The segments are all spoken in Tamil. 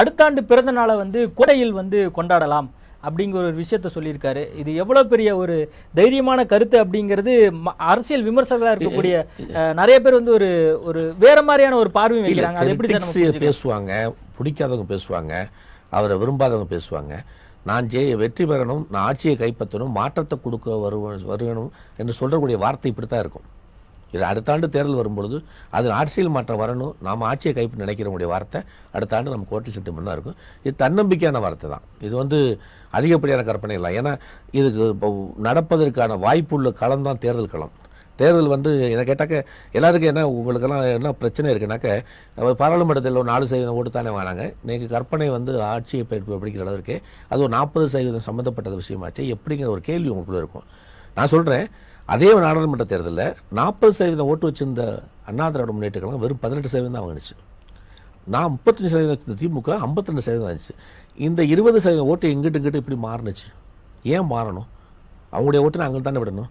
அடுத்த ஆண்டு பிறந்த நாளை வந்து கோடையில் வந்து கொண்டாடலாம் அப்படிங்கிற ஒரு விஷயத்த சொல்லியிருக்காரு. இது எவ்வளவு பெரிய ஒரு தைரியமான கருத்து அப்படிங்கிறது அரசியல் விமர்சகர்களா இருக்கக்கூடிய நிறைய பேர் வந்து ஒரு ஒரு வேற மாதிரியான ஒரு பார்வை வைக்கிறாங்க. அது எப்படி? பேசுவாங்க பிடிக்காதவங்க பேசுவாங்க அவரை விரும்பாதவங்க பேசுவாங்க. நான் ஜெய வெற்றி பெறணும் நான் ஆட்சியை கைப்பற்றணும் மாற்றத்தை கொடுக்க வருவ வருகணும் என்று சொல்லக்கூடிய வார்த்தை இப்படித்தான் இருக்கும். இது அடுத்த ஆண்டு தேர்தல் வரும்பொழுது அதில் அரசியல் மாற்றம் வரணும். நாம் ஆட்சியை கைப்பு நினைக்கிறவங்களுடைய வார்த்தை. அடுத்த ஆண்டு நம்ம கோட்டை சென்டிமெண்ட் தான் இருக்கும். இது தன்னம்பிக்கையான வார்த்தை தான். இது வந்து அதிகப்படியான கற்பனை இல்லை. ஏன்னா இதுக்கு இப்போ நடப்பதற்கான வாய்ப்புள்ள களம் தான் தேர்தல் களம். தேர்தல் வந்து என்ன கேட்டாக்க எல்லாருக்கும் என்ன உங்களுக்கெல்லாம் என்ன பிரச்சனை இருக்குனாக்க பாராளுமன்றத்தில் ஒரு நாலு சதவீதம் ஓட்டு தானே வாங்கினாங்க. இன்றைக்கு கற்பனை வந்து ஆட்சியை பெற்று படிக்கிற அளவிற்கு அது ஒரு நாற்பது சதவீதம் சம்மந்தப்பட்ட விஷயமாச்சு எப்படிங்கிற ஒரு கேள்வி உங்களுக்குள்ளே இருக்கும். நான் சொல்கிறேன் அதே நாடாளுமன்ற தேர்தலில் நாற்பது சதவீதம் ஓட்டு வச்சிருந்த அண்ணா திராவிட முன்னேற்ற கழகம் வெறும் பதினெட்டு சதவீதம் தான் வாங்கினுச்சு. நான் முப்பத்தஞ்சு சதவீதம் வச்சிருந்த திமுக ஐம்பத்திரெண்டு சதவீதம் வந்துச்சு இந்த இருபது சதவீதம் ஓட்டு எங்கிட்டு இங்கிட்டு இப்படி மாறினுச்சு? ஏன் மாறணும்? அவங்களுடைய ஓட்டு நாங்கள் தானே விடணும்?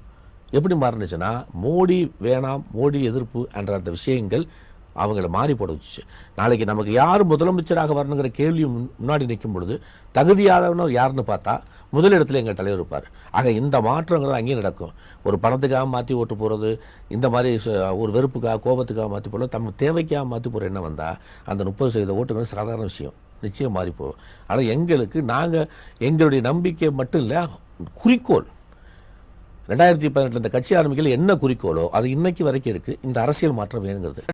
எப்படி மாறினுச்சுன்னா மோடி வேணாம் மோடி எதிர்ப்பு என்ற அந்த விஷயங்கள் அவங்கள மாறி போட வச்சுச்சு. நாளைக்கு நமக்கு யார் முதலமைச்சராக வரணுங்கிற கேள்வி முன்- முன்னாடி நிற்கும் பொழுது தகுதியானவர் யாருன்னு பார்த்தா முதலிடத்தில் எங்கள் தலைவர் இருப்பார். ஆக இந்த மாற்றங்கள் அங்கேயும் நடக்கும். ஒரு பணத்துக்காக மாற்றி ஓட்டு போகிறது இந்த மாதிரி ஒரு வெறுப்புக்காக கோபத்துக்காக மாற்றி போகிறது தம் தேவைக்காக மாற்றி போகிற என்ன வந்தால் அந்த முப்பது சதவீத ஓட்டுகள் சாதாரண விஷயம். நிச்சயம் மாறி போகும். ஆனால் எங்களுக்கு நாங்கள் எங்களுடைய நம்பிக்கை மட்டும் இல்லை குறிக்கோள். ரெண்டாயிரத்தி பதினெட்டில் இந்த கட்சி ஆரம்பிக்கல என்ன குறிக்கோளோ அது இன்னைக்கு வரைக்கும் இருக்குது இந்த அரசியல் மாற்றம் வேணுங்கிறது.